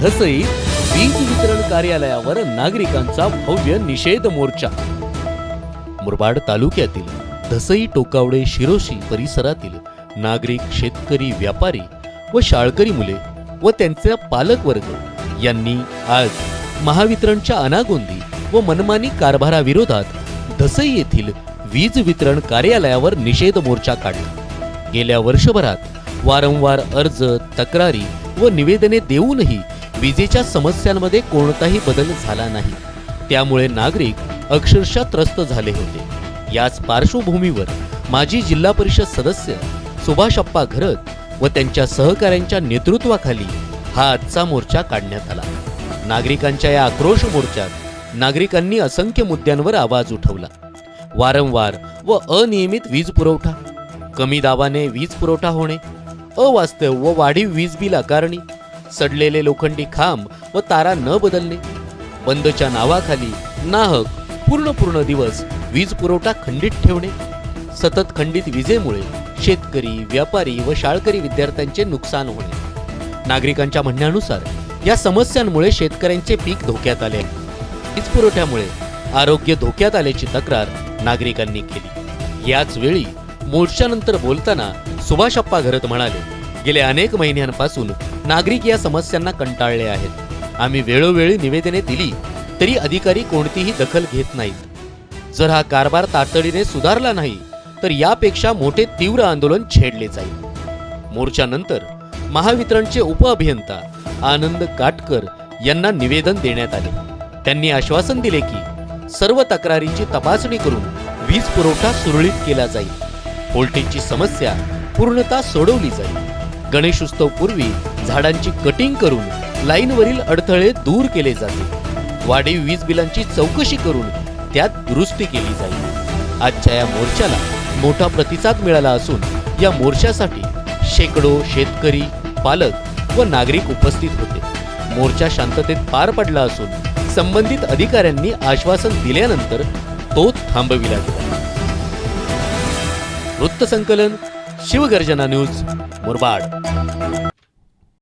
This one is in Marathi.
धसई वीज वितरण कार्यालयावर नागरिकांचा भव्य निषेध मोर्चा. मुरबाड तालुक्यातील धसई टोकावडे शिरोशी परिसरातील नागरिक शेतकरी व्यापारी व शाळकरी मुले व त्यांचा पालक वर्ग यांनी आज महावितरणच्या अनागोंदी व मनमानी कारभाराविरोधात धसई येथील वीज वितरण कार्यालयावर निषेध मोर्चा काढला. गेल्या वर्षभरात वारंवार अर्ज तक्रारी व निवेदने देऊनही विजेच्या समस्यांमध्ये कोणताही बदल झाला नाही. त्यामुळे नागरिक अक्षरशः त्रस्त झाले होते. याच पार्श्वभूमीवर माजी जिल्हा परिषद सदस्य सुभाषप्पा घरत व त्यांच्या सहकाऱ्यांच्या नेतृत्वाखाली हा आजचा मोर्चा काढण्यात आला. नागरिकांच्या या आक्रोश मोर्चात नागरिकांनी असंख्य मुद्द्यांवर आवाज उठवला. वारंवार व अनियमित वीज पुरवठा. कमी दाबाने वीज पुरवठा होणे अवास्तव व वाढीव वीज बिल आकारणी सडलेले लोखंडी खांब व तारा न बदलणे. बंदच्या नावाखाली नाहक पूर्ण पूर्ण दिवस वीज पुरवठा खंडित ठेवणे. सतत खंडित विजेमुळे शेतकरी व्यापारी व शाळकरी विद्यार्थ्यांचे नुकसान होणे. नागरिकांच्या म्हणण्यानुसार या समस्यांमुळे शेतकऱ्यांचे पीक धोक्यात आले आहे. वीज पुरवठ्यामुळे आरोग्य धोक्यात आल्याची तक्रार नागरिकांनी केली. याच वेळी मोर्चानंतर बोलताना सुभाषप्पा घरत म्हणाले गेल्या अनेक महिन्यांपासून नागरिक या समस्यांना कंटाळले आहेत. आम्ही वेळोवेळी निवेदने दिली तरी अधिकारी कोणतीही दखल घेत नाहीत. जर हा कारभार तातडीने सुधारला नाही तर यापेक्षा मोठे तीव्र आंदोलन छेडले जाईल. मोर्चानंतर महावितरणचे उपअभियंता आनंद काटकर यांना निवेदन देण्यात आले. त्यांनी आश्वासन दिले की सर्व तक्रारींची तपासणी करून वीज पुरवठा सुरळीत केला जाईल. व्होल्टेजची समस्या पूर्णतः सोडवली जाईल. गणेशोत्सव पूर्वी झाडांची कटिंग करून लाईनवरील अडथळे दूर केले जातील. वाढीव वीज बिलांची चौकशी करून त्यात दुरुस्ती केली जाईल. आजच्या या मोर्चाला मोठा प्रतिसाद मिळाला असून या मोर्चासाठी शेकडो शेतकरी पालक व नागरिक उपस्थित होते. मोर्चा शांततेत पार पडला असून संबंधित अधिकाऱ्यांनी आश्वासन दिल्यानंतर तो थांबविला गेला. वृत्तसंकलन शिवगर्जना न्यूज मुरबाड.